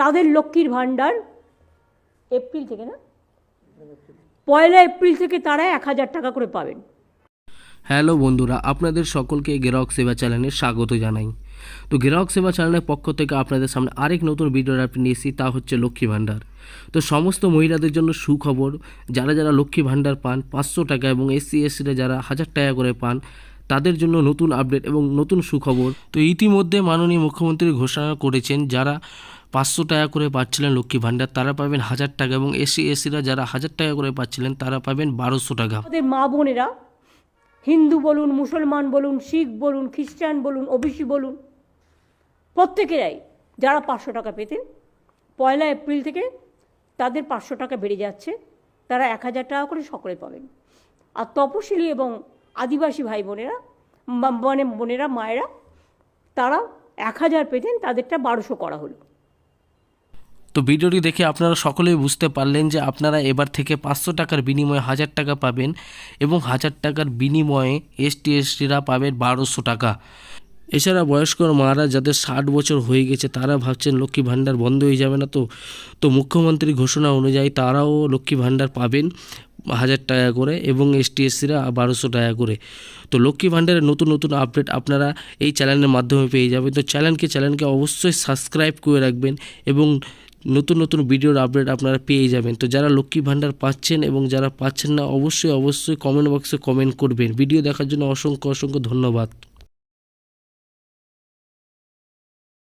তাদের লক্ষ্মীর ভাণ্ডার এপ্রিল থেকে না? পয়লা এপ্রিল থেকে তারা এক হাজার টাকা করে পাবেন। হ্যালো বন্ধুরা, আপনাদের সকলকে গ্রাহক সেবা চ্যানেলে স্বাগত জানাই। তো গ্রাহক সেবা চ্যানেলের পক্ষ থেকে আপনাদের সামনে আরেক নতুন ভিডিও নিয়ে এসেছি, তা হচ্ছে লক্ষ্মী ভাণ্ডার। তো সমস্ত মহিলাদের জন্য সুখবর, যারা যারা লক্ষ্মী ভাণ্ডার পান, পাঁচশো টাকা এবং এসসি এসসিরা যারা হাজার টাকা করে পান, তাদের জন্য নতুন আপডেট এবং নতুন সুখবর। তো ইতিমধ্যে মাননীয় মুখ্যমন্ত্রী ঘোষণা করেছেন, যারা পাঁচশো টাকা করে পাচ্ছিলেন লক্ষ্মী ভাণ্ডার, তারা পাবেন হাজার টাকা এবং এসি এসিরা যারা হাজার টাকা করে পাচ্ছিলেন, তারা পাবেন বারোশো টাকা। আমাদের মা বোনেরা, হিন্দু বলুন, মুসলমান বলুন, শিখ বলুন, খ্রিস্টান বলুন, ওবিসি বলুন, প্রত্যেকেরাই যারা পাঁচশো টাকা পেতেন, পয়লা এপ্রিল থেকে তাদের পাঁচশো টাকা বেড়ে যাচ্ছে, তারা এক হাজার টাকা করে সকলে পাবেন। আর তপশিলি এবং আদিবাসী ভাই বোনেরা মানে বোনেরা, মায়েরা, তারা এক হাজার পেতেন, তাদেরটা বারোশো করা হলো। তো ভিডিওটি দেখে আপনারা সকলেই বুঝতে পারলেন যে আপনারা এবার থেকে পাঁচশো টাকার বিনিময়ে হাজার টাকা পাবেন এবং হাজার টাকার বিনিময়ে এসটি এসটিরা পাবেন বারোশো টাকা। এছাড়া বয়স্ক মারা যাদের ষাট বছর হয়ে গেছে, তারা ভাবছেন লক্ষ্মী ভাণ্ডার বন্ধ হয়ে যাবে না তো। তো মুখ্যমন্ত্রীর ঘোষণা অনুযায়ী তারাও লক্ষ্মী ভাণ্ডার পাবেন হাজার টাকা করে এবং এসটি এসসিরা বারোশো টাকা করে। তো লক্ষ্মী ভাণ্ডারের নতুন নতুন আপডেট আপনারা এই চ্যানেলের মাধ্যমে পেয়ে যাবেন। তো চ্যানেলকে চ্যানেলকে অবশ্যই সাবস্ক্রাইব করে রাখবেন এবং নতুন নতুন ভিডিওর আপডেট আপনারা পেয়ে যাবেন। তো যারা লক্ষ্মী ভাণ্ডার পাচ্ছেন এবং যারা পাচ্ছেন না, অবশ্যই অবশ্যই কমেন্ট বক্সে কমেন্ট করবেন। ভিডিও দেখার জন্য অসংখ্য অসংখ্য ধন্যবাদ।